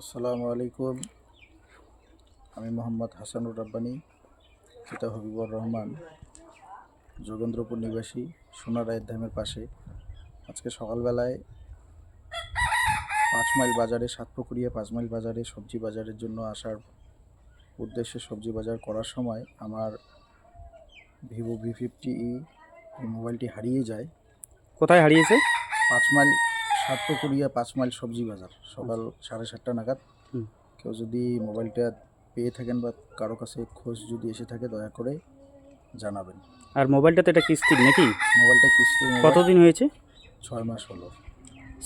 আসসালামু আলাইকুম। আমি মোহাম্মদ হাসানুর রাব্বানি পিতা হবিবুর রহমান যোগেন্দ্রপুর নিবাসী সোনারায়ের ধামের পাশে। আজকে সকালবেলায় পাঁচ মাইল বাজারে সাতপুকুরিয়া পাঁচ মাইল বাজারে সবজি বাজারের জন্য আসার উদ্দেশ্যে সবজি বাজার করার সময় আমার ভিভো ভি ফিফটি ই মোবাইলটি হারিয়ে যায়। কোথায় হারিয়েছে? পাঁচ মাইল সাতপুকুরিয়া পাঁচ মাইল সবজি বাজার। সকাল সাড়ে সাতটা নাগাদ। কেউ যদি মোবাইলটা পেয়ে থাকেন বা কারও কাছে খোঁজ যদি এসে থাকে দয়া করে জানাবেন। আর মোবাইলটা তো এটা কিস্তির নাকি? মোবাইলটা কিস্তি কতদিন হয়েছে? ছয় মাস হলো।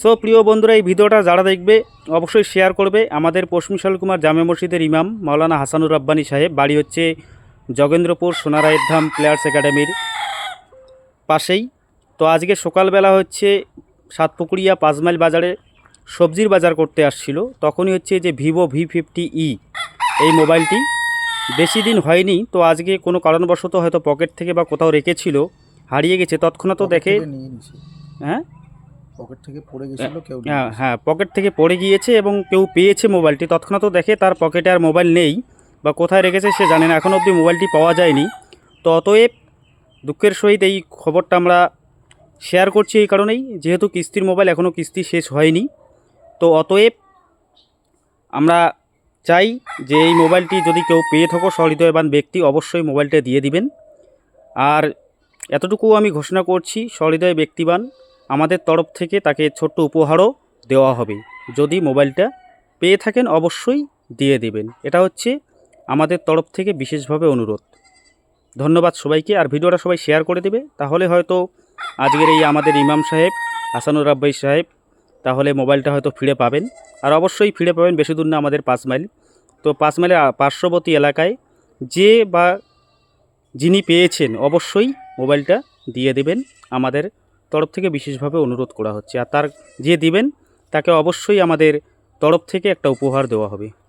সো প্রিয় বন্ধুরা এই ভিডিওটা যারা দেখবে অবশ্যই শেয়ার করবে। আমাদের পশ্চিমশাল কুমার জামে মসজিদের ইমাম মাওলানা হাসানুর রাব্বানি সাহেব। বাড়ি হচ্ছে জগেন্দ্রপুর সোনারায়ের ধাম প্লেয়ার্স একাডেমির পাশেই। তো আজকে সকালবেলা হচ্ছে সাতপুকুরিয়া পাঁচ মাইল বাজারে সবজির বাজার করতে আসছিল তখনই হচ্ছে যে ভিভো ভি ফিফটি ই এই মোবাইলটি। বেশি দিন হয়নি তো আজকে কোনো কারণবশত হয়তো পকেট থেকে বা কোথাও রেখেছিল হারিয়ে গেছে তৎক্ষণাৎ দেখে হ্যাঁ? পকেট থেকে পড়ে গেছিল কেউ হ্যাঁ হ্যাঁ পকেট থেকে পড়ে গিয়েছে এবং কেউ পেয়েছে মোবাইলটি তৎক্ষণাৎ দেখে তার পকেটে আর মোবাইল নেই বা কোথায় রেখেছে সে জানে না এখনও অবধি মোবাইলটি পাওয়া যায়নি। তো অতএব দুঃখের সহিত এই খবরটা আমরা শেয়ার করছি এই কারণেই, যেহেতু কিস্তির মোবাইল এখনও কিস্তি শেষ হয়নি। তো অতএব আমরা চাই যে এই মোবাইলটি যদি কেউ পেয়ে থাকো, সহৃদয়বান ব্যক্তি, অবশ্যই মোবাইলটা দিয়ে দিবেন। আর এতটুকু আমি ঘোষণা করছি, সহৃদয় ব্যক্তিবান, আমাদের তরফ থেকে তাকে ছোট্ট উপহারও দেওয়া হবে। যদি মোবাইলটা পেয়ে থাকেন, অবশ্যই দিয়ে দেবেন। এটা হচ্ছে আমাদের তরফ থেকে বিশেষভাবে অনুরোধ। ধন্যবাদ সবাইকে। আর ভিডিওটা সবাই শেয়ার করে দেবে, তাহলে হয়তো আজকের এই আমাদের ইমাম সাহেব, হাসানুর রাব্বাই সাহেব, তাহলে মোবাইলটা হয়তো ফিরে পাবেন। আর অবশ্যই ফিরে পাবেন বেশি দূর না আমাদের পাঁচ মাইল। তো পাঁচ মাইলের পার্শ্ববর্তী এলাকায় যে বা যিনি পেয়েছেন, অবশ্যই মোবাইলটা দিয়ে দেবেন। আমাদের তরফ থেকে বিশেষভাবে অনুরোধ করা হচ্ছে। আর তার যে দিবেন, তাকে অবশ্যই আমাদের তরফ থেকে একটা উপহার দেওয়া হবে।